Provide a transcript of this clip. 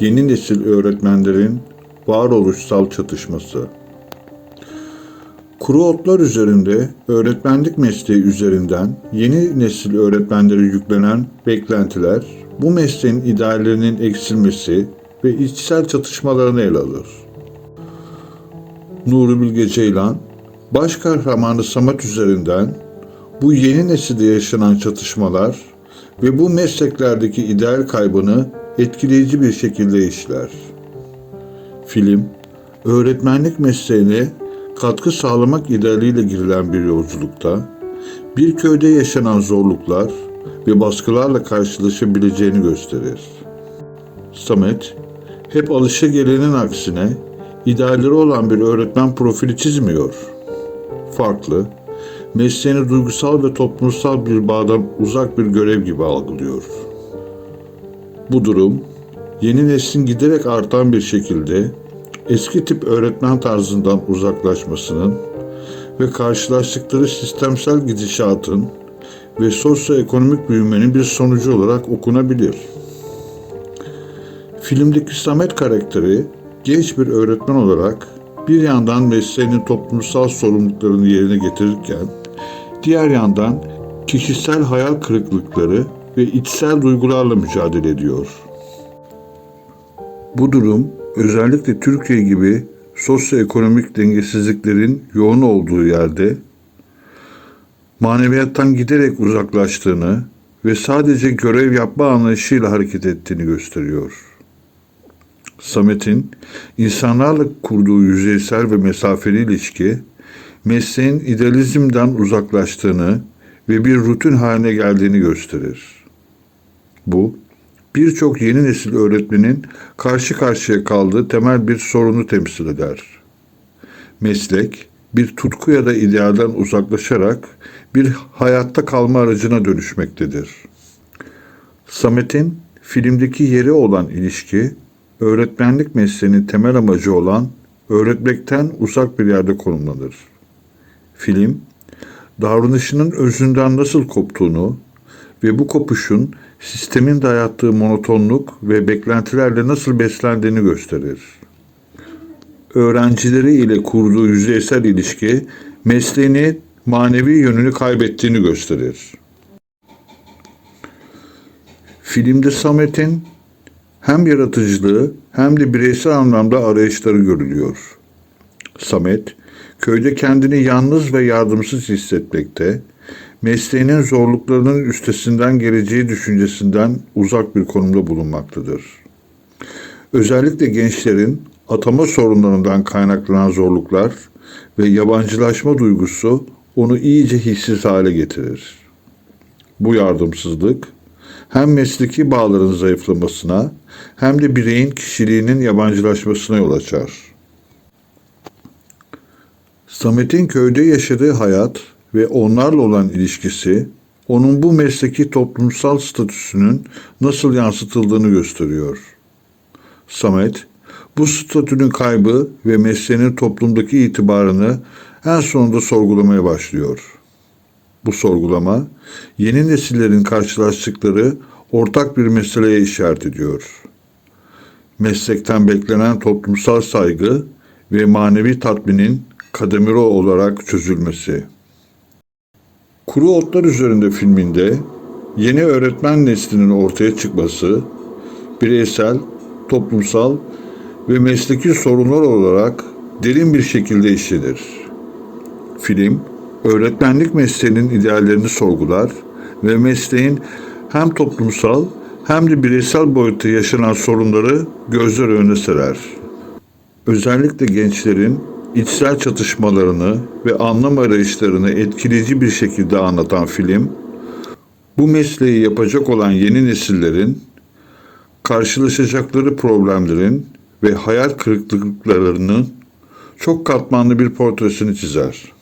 yeni nesil öğretmenlerin varoluşsal çatışması. Kuru otlar üzerinde öğretmenlik mesleği üzerinden yeni nesil öğretmenlere yüklenen beklentiler bu mesleğin ideallerinin eksilmesi ve içsel çatışmalarını ele alır. Nuri Bilge Ceylan, baş kahramanı Samet üzerinden bu yeni nesilde yaşanan çatışmalar ve bu mesleklerdeki ideal kaybını etkileyici bir şekilde işler. Film, öğretmenlik mesleğine katkı sağlamak idealiyle girilen bir yolculukta, bir köyde yaşanan zorluklar ve baskılarla karşılaşabileceğini gösterir. Samet, hep alışagelenin aksine idealleri olan bir öğretmen profili çizmiyor. Farklı, mesleğini duygusal ve toplumsal bir bağdan uzak bir görev gibi algılıyor. Bu durum, yeni neslin giderek artan bir şekilde eski tip öğretmen tarzından uzaklaşmasının ve karşılaştıkları sistemsel gidişatın ve sosyoekonomik büyümenin bir sonucu olarak okunabilir. Filmdeki Samet karakteri genç bir öğretmen olarak bir yandan mesleğinin toplumsal sorumluluklarını yerine getirirken diğer yandan kişisel hayal kırıklıkları ve içsel duygularla mücadele ediyor. Bu durum özellikle Türkiye gibi sosyoekonomik dengesizliklerin yoğun olduğu yerde maneviyattan giderek uzaklaştığını ve sadece görev yapma anlayışıyla hareket ettiğini gösteriyor. Samet'in insanlarla kurduğu yüzeysel ve mesafeli ilişki, mesleğin idealizmden uzaklaştığını ve bir rutin haline geldiğini gösterir. Bu, birçok yeni nesil öğretmenin karşı karşıya kaldığı temel bir sorunu temsil eder. Meslek, bir tutku ya da idealden uzaklaşarak bir hayatta kalma aracına dönüşmektedir. Samet'in filmdeki yeri olan ilişki, öğretmenlik mesleğinin temel amacı olan öğretmekten uzak bir yerde konumlanır. Film, davranışının özünden nasıl koptuğunu ve bu kopuşun sistemin dayattığı monotonluk ve beklentilerle nasıl beslendiğini gösterir. Öğrencileri ile kurduğu yüzeysel ilişki mesleğini manevi yönünü kaybettiğini gösterir. Filmde Samet'in hem yaratıcılığı hem de bireysel anlamda arayışları görülüyor. Samet, köyde kendini yalnız ve yardımsız hissetmekte, mesleğinin zorluklarının üstesinden geleceği düşüncesinden uzak bir konumda bulunmaktadır. Özellikle gençlerin atama sorunlarından kaynaklanan zorluklar ve yabancılaşma duygusu onu iyice hissiz hale getirir. Bu yardımsızlık hem mesleki bağların zayıflamasına hem de bireyin kişiliğinin yabancılaşmasına yol açar. Samet'in köyde yaşadığı hayat ve onlarla olan ilişkisi onun bu mesleki toplumsal statüsünün nasıl yansıtıldığını gösteriyor. Samet, bu statünün kaybı ve mesleğinin toplumdaki itibarını en sonunda sorgulamaya başlıyor. Bu sorgulama, yeni nesillerin karşılaştıkları ortak bir meseleye işaret ediyor. Meslekten beklenen toplumsal saygı ve manevi tatminin kademeli olarak çözülmesi. Kuru Otlar Üzerinde filminde yeni öğretmen neslinin ortaya çıkması, bireysel, toplumsal ve mesleki sorunlar olarak derin bir şekilde işlenir. Film, öğretmenlik mesleğinin ideallerini sorgular ve mesleğin hem toplumsal hem de bireysel boyutta yaşanan sorunları gözler önüne serer. Özellikle gençlerin içsel çatışmalarını ve anlam arayışlarını etkileyici bir şekilde anlatan film, bu mesleği yapacak olan yeni nesillerin karşılaşacakları problemlerin ve hayal kırıklıklarının çok katmanlı bir portresini çizer.